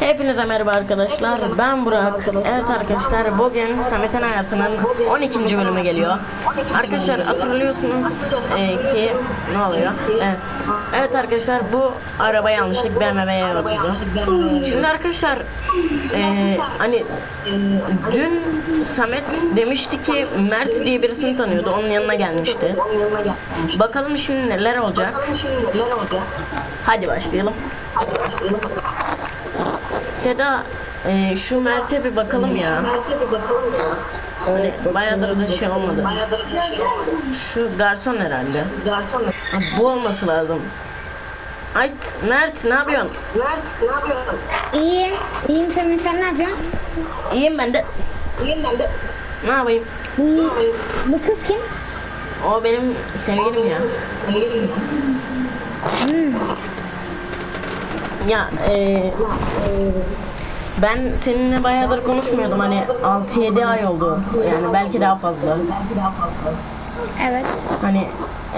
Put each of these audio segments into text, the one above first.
Hepinize merhaba arkadaşlar. Ben Burak. Evet arkadaşlar bugün Samet'in hayatının 12. bölümü geliyor. Arkadaşlar hatırlıyorsunuz e, ki ne oluyor? Evet. evet arkadaşlar bu araba yanlışlık BMW'ye oturdu. Şimdi arkadaşlar e, hani dün Samet demişti ki Mert diye birisini tanıyordu. Onun yanına gelmişti. Bakalım şimdi neler olacak. Hadi başlayalım. Seda e, şu Mert'e bir bakalım ya. Hani bayağıdır da şey olmadı. Şu garson herhalde. Ha, bu olması lazım. Ay Mert ne yapıyorsun? İyiyim. İyiyim sen, sen ne yapıyorsun? İyiyim ben de. Ne yapayım? Bu, bu kız kim? O benim sevgilim ya. Ya e, ben seninle bayağıdır konuşmuyordum hani 6-7 ay oldu yani belki daha fazla. Evet. Hani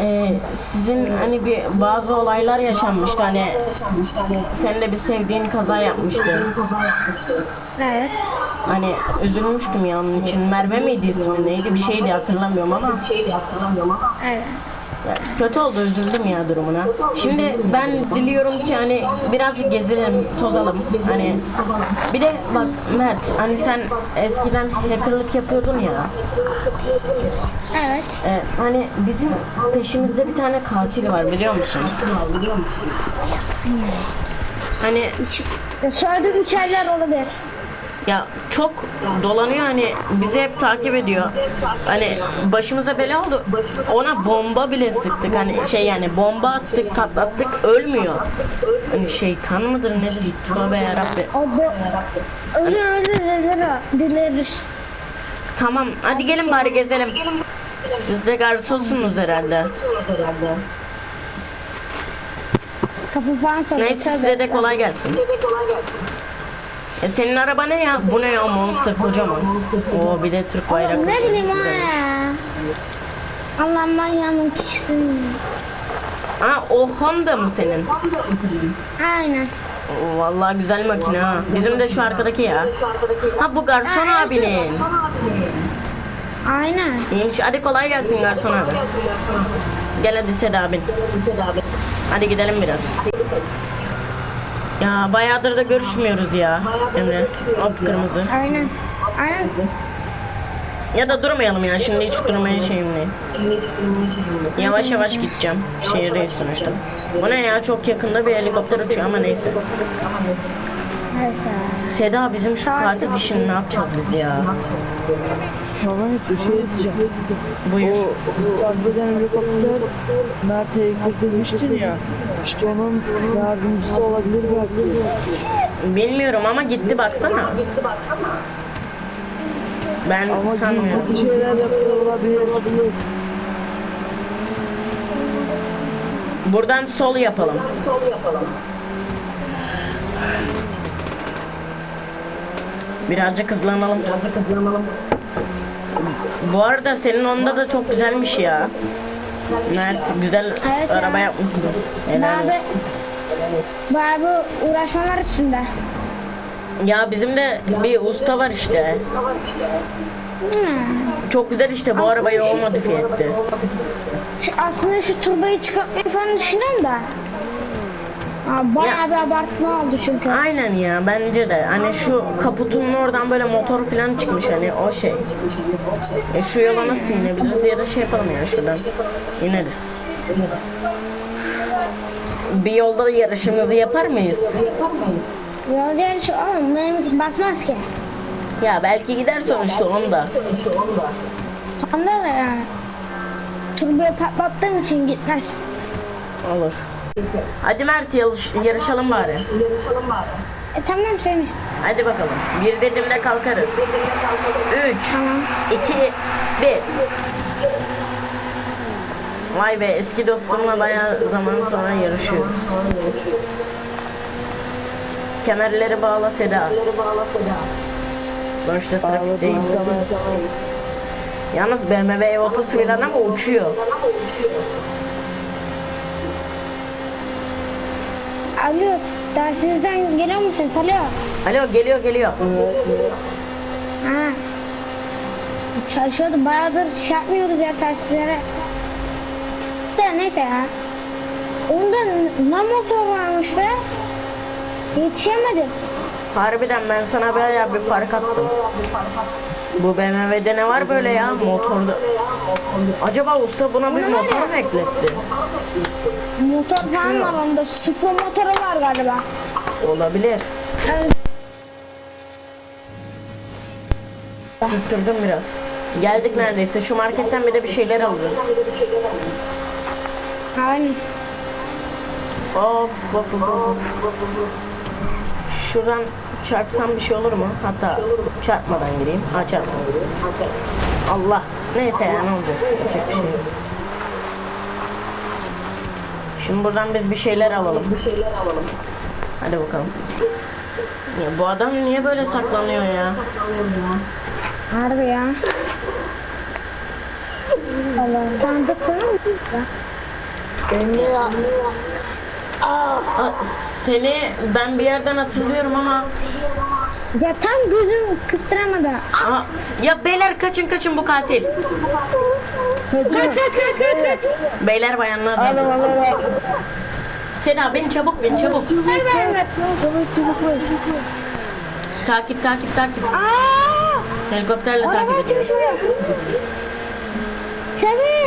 e, sizin hani bir bazı olaylar yaşanmıştı hani senin de bir sevdiğin kaza yapmıştı. Evet. Hani üzülmüştüm ya onun için. Merve miydi ismi neydi bir şeydi hatırlamıyorum ama Evet. Kötü oldu üzüldüm ya durumuna. Şimdi ben diliyorum ki hani birazcık gezelim, tozalım. Hani bir de bak Mert hani sen eskiden hackerlık yapıyordun ya. Evet. Evet, hani bizim peşimizde bir tane katil var biliyor musun? Hani Söylediğim üç eller olabilir. Ya çok dolanıyor hani bizi hep takip ediyor. Hani başımıza bela oldu. Ona bomba bile sıktık hani şey yani bomba attık patlattık ölmüyor. Hani şeytan mıdır nedir? Tövbe yarabbi. O. Dilerir. Tamam hadi gelin bari gezelim. Siz de garsonsunuz herhalde. Kapı falan soruyor. Neyse size de kolay gelsin. E senin araba ne ya? Bu ne ya monster kocaman. Oo bir de Türk bayraklı. Ne bileyim ha. Allah manyağının kişisin. Ha o Honda mı senin? Aynen. Vallahi güzel makine ha. Bizim de şu arkadaki ya. Ha bu garson abinin. Aynen. İyiymiş. Hadi kolay gelsin garson abi. Gel hadi Seda abin. Hadi gidelim biraz. Ya bayağıdır da görüşmüyoruz ya Emre. Hop kırmızı. Aynen. Aynen. Ya da durmayalım ya şimdi hiç durmaya şeyim değil. Yavaş yavaş gideceğim. Şehirdeyiz sonuçta. Bu ne ya çok yakında bir helikopter uçuyor ama neyse. Neyse. Seda bizim şu katil işini ne yapacağız biz ya? Tamam bir şey diyeceğim. Buyur. O İstanbul'dan helikopter Mert'e ekmek demiştin ya. İşte onun yardımcısı olabilir belki. Bilmiyorum ama gitti baksana. Ben Ama sanmıyorum. bir şeyler yapıyor olabilir. Buradan sol yapalım. Birazcık hızlanalım. Bu arada senin onda da çok güzelmiş ya. Mert güzel Evet ya. araba yapmışsın. Helal olsun. Bayağı bu uğraşmalar üstünde. Ya bizim de bir usta var işte. Hmm. Çok güzel işte bu arabayı o modifiye etti. Şu, aslında şu turbayı çıkartmayı falan düşünüyorum da. Bayağı bir abartma oldu çünkü. Aynen ya bence de. Hani şu kaputunun oradan böyle motor falan çıkmış hani o şey. E şu yola nasıl inebiliriz ya da şey yapalım ya şuradan. İneriz. Bir yolda da yarışımızı yapar mıyız? Yol yarışı oğlum benim basmaz ki. Ya belki gider sonuçta onu da. Onda da yani. Turbayı patlattığım için gitmez. Olur. Hadi Mert yarış, yarışalım bari. E tamam Semih. Hadi bakalım. Bir dediğimde kalkarız. Üç, iki, bir. Vay be eski dostumla bayağı zaman sonra yarışıyoruz. Kemerleri bağla Seda. Sonuçta trafikteyiz. Yalnız BMW E30 falan ama uçuyor. Alo Dersinizden geliyor mu ses? Alo. Alo geliyor geliyor. Ha. Çalışıyordum. Bayağıdır şey yapmıyoruz ya derslere. De neyse ya. Onda ne motor varmış be? Yetişemedim. Harbiden ben sana bayağı bir fark attım. Bu BMW'de ne var böyle ya motorda? Acaba usta buna bir motor mu ekletti? Motor falan var onda. Spor motoru var galiba. Olabilir. Evet. Susturdım biraz. Geldik neredeyse. Şu marketten bir de bir şeyler alırız. Aynen. Hop hop hop hop. Şuradan çarpsam bir şey olur mu? Hatta çarpmadan gireyim. Ha çarptım. Allah. Neyse ya ne olacak? Yapacak bir şey yok. Şimdi buradan biz bir şeyler alalım. Bir şeyler alalım. Hadi bakalım. Ya bu adam niye böyle saklanıyor ya? Harbi ya. Allah'ım. Tanıdık konu mu? Aa, seni ben bir yerden hatırlıyorum ama Ya tam gözüm kıstıramadı. Aa, ya beyler kaçın kaçın bu katil. Kaç kaç kaç kaç. Beyler bayanlar. Al al al. Seda bin çabuk bin çabuk. Ver ver. Çabuk çabuk. Takip takip takip. Aaa! Helikopterle takip Araba ediyor.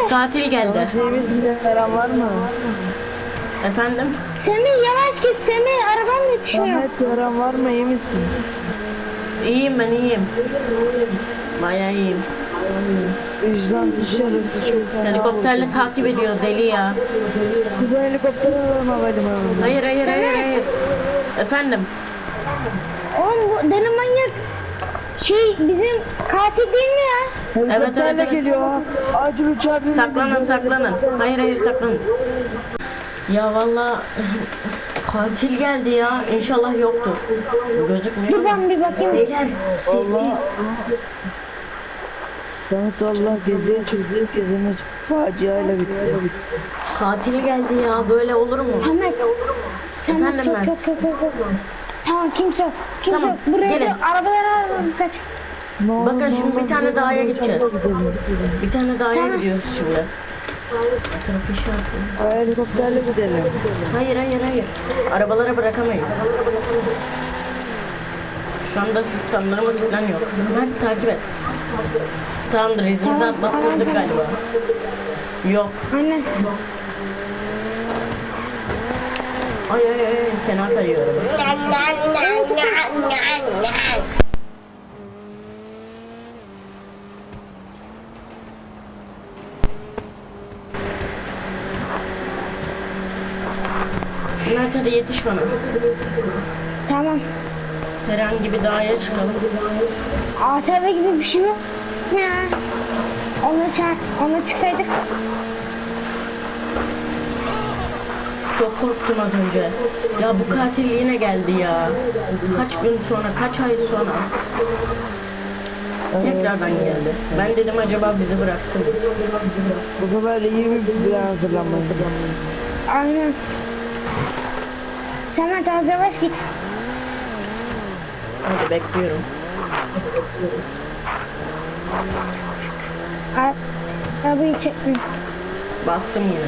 Katil geldi. Temiz veren var mı? Efendim? Semih yavaş git Semih. Arabam yetişmiyor. Ahmet veren var mı? İyi misin? İyiyim ben iyiyim. Bayağı iyiyim. Vicdansız şerefsiz çok fena. Helikopterle takip ediyor deli ya. Bu helikopter alalım havalimanına. Hayır hayır hayır hayır. Efendim? Oğlum bu deli manyak şey bizim katil değil mi ya? Helikopterle Evet, evet, evet. geliyor. Acil uçağa. Saklanın saklanın. Hayır hayır saklanın. Ya valla katil geldi ya. İnşallah yoktur. Gözükmüyor. Dur ben bir bakayım. Beyler sessiz. Tanıt Allah geziye çıktık. Gezimiz faciayla bitti. Katil geldi ya. Böyle olur mu? Samet. Samet Efendim çok Mert? çok çok çok. çok. Tamam kimse yok. Kimse Tamam, yok. Buraya gelin. alalım kaç. Bakın şimdi bir tane ne dağa olur, gideceğiz. Bir tane daha Tamam. gidiyoruz şimdi. Bu tarafı şey yapayım. Aa, Helikopterle gidelim. Hayır hayır hayır. Arabalara bırakamayız. Şu anda sistemlerimiz falan yok. Mert takip et. Tamamdır izimizi atlattırdık galiba. Yok. Anne. Ay ay ay fena kayıyorum. Mert hadi yetiş bana. Tamam. Herhangi bir dağa çıkalım. ATV gibi bir şey mu ya. Ona çağır. Ona çıksaydık. Çok korktum az önce. Ya bu katil yine geldi ya. Kaç gün sonra, kaç ay sonra. Tekrardan geldi. Ben dedim acaba bizi bıraktı mı? Bu sefer iyi bir plan hazırlanmayı. Aynen. Samet az yavaş git. Hadi bekliyorum. Ar- Arabayı çekme. Bastım yine.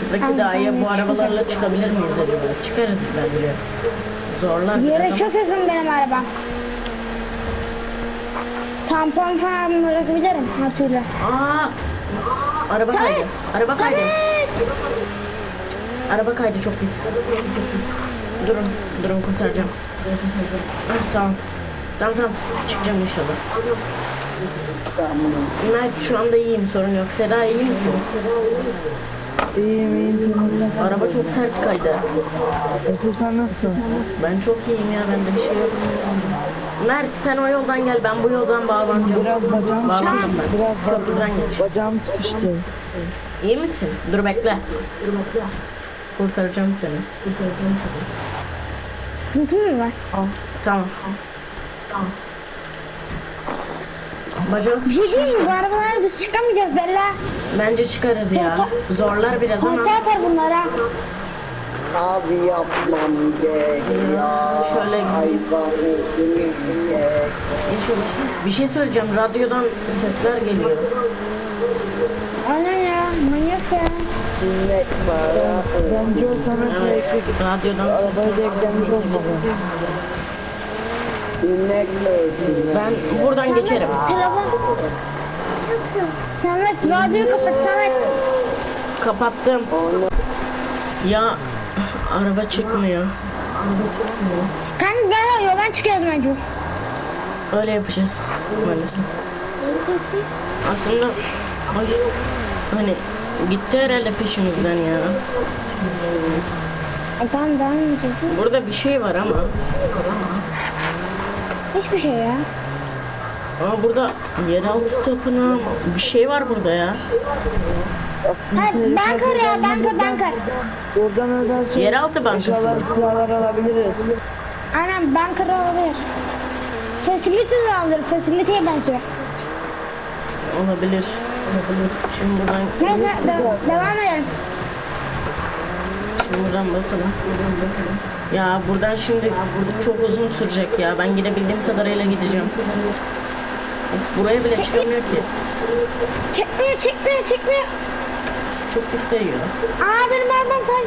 Şuradaki tamam, bu arabalarla çıkabilir miyiz acaba? Çıkarız bence. Zorlar Yere çok yakın benim arabam. Tampon falan bırakabilirim hatırla. Aa! Araba kaydı. Araba kaydı. Araba kaydı çok pis. Durun, durun kurtaracağım. Ah, tamam. Tamam tamam. Çıkacağım inşallah. Mert şu anda iyiyim sorun yok. Seda iyi misin? İyiyim iyiyim? Araba çok sert kaydı. Nasıl sen nasılsın? Ben çok iyiyim ya bende bir şey yok. Mert sen o yoldan gel ben bu yoldan bağlanacağım. Biraz bacağım Bağlandım ben. Biraz Köprüden geç. bacağım sıkıştı. İyi misin? Dur bekle. Kurtaracağım seni. Kurtaracağım seni. Sıkıntı mı var? Tamam. Tamam. Bacağı Bir şey diyeyim mi? Bu arabalara biz çıkamayacağız Bella. Bence çıkarız ya. Zorlar biraz ama Konta atar bunlara. Abi yapmam gerek ya. Şöyle-. Geçiyor. Bir şey söyleyeceğim. Radyodan sesler geliyor. Aynen ya manyak ya. Bence o sana Evet. Radyodan Arabaya sesler. da eklenmiş olmalı. Ben buradan geçerim. Telefon. Samet radyoyu kapat Samet. Kapattım. Ya araba çıkmıyor. Kanka gel yoldan çıkıyoruz mecbur. Öyle yapacağız maalesef. Aslında hani gitti herhalde peşimizden ya. E tamam devam edeceğiz. Burada bir şey var ama. Hiçbir şey ya. Ama burada yeraltı tapınağı bir şey var burada ya. Aslında Ha, banka ya banka banka. Buradan ödersen Yeraltı bankası eşyalar, mı? silahlar alabiliriz. Aynen banka olabilir. Facility de alır. Facility'ye benziyor. Olabilir. Şimdi buradan Neyse de- devam edelim. şimdi buradan basalım. Ya buradan şimdi çok uzun sürecek ya. Ben gidebildiğim kadarıyla gideceğim. Of, buraya bile çıkamıyor ki. Çekmiyor çekmiyor çekmiyor. Çok pis kayıyor. Aa benim arabam kay.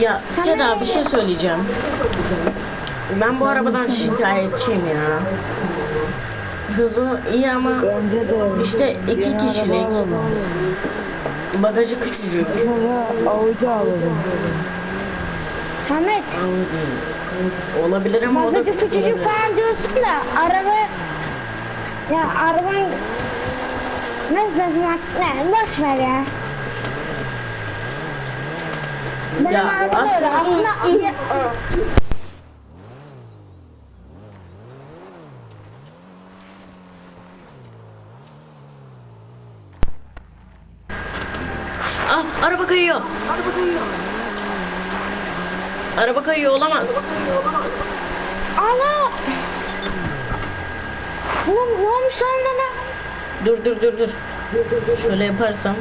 Ya Seda bir şey söyleyeceğim. Ben bu arabadan şikayetçiyim ya. Hızı iyi ama işte iki kişilik. bagajı küçücük. Audi alalım. Samet. Olabilir ama o da Bagajı küçük küçücük olabilir. falan diyorsun da araba ya arabanın nasıl artık ne boş ver ya. Benim Ya aslında- aslında iyi. Ah araba kayıyor. Araba kayıyor. Araba kayıyor olamaz. Allah! Ne, ne olmuş lan bana? Dur dur dur dur. Şöyle yaparsam.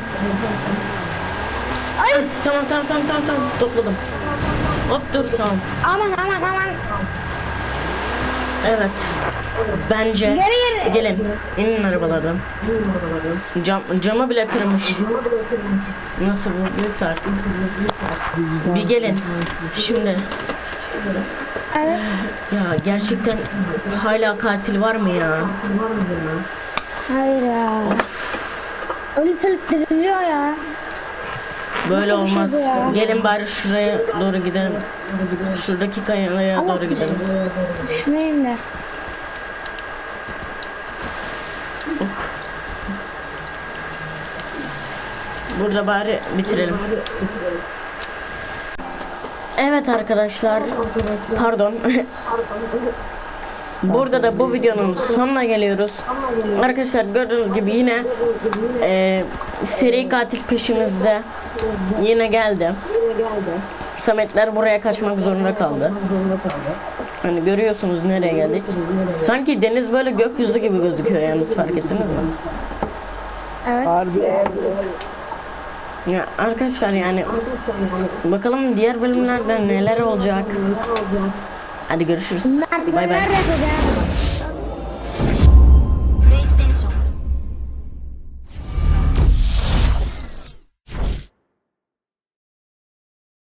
Ay! Tamam tamam tamam tamam tamam topladım. Hop dur tamam. Aman aman aman. Evet. Bence geri. gelin inin arabalardan. Cam, camı bile kırmış. Nasıl vurduysa artık. Bir gelin. Şimdi Evet. ya gerçekten hala katil var mı ya? Hayır ya. Ölüp ya. Böyle olmaz. Gelin bari şuraya doğru gidelim. Şuradaki kayaya doğru gidelim. Düşmeyin de. Burada bari bitirelim. Evet arkadaşlar. Pardon. Burada da bu videonun sonuna geliyoruz. Arkadaşlar gördüğünüz gibi yine e, seri katil peşimizde yine geldi. Sametler buraya kaçmak zorunda kaldı. Hani görüyorsunuz nereye geldik. Sanki deniz böyle gökyüzü gibi gözüküyor yalnız fark ettiniz mi? Evet. Harbi. Ya arkadaşlar yani bakalım diğer bölümlerde neler olacak. Hadi görüşürüz. Bay bay.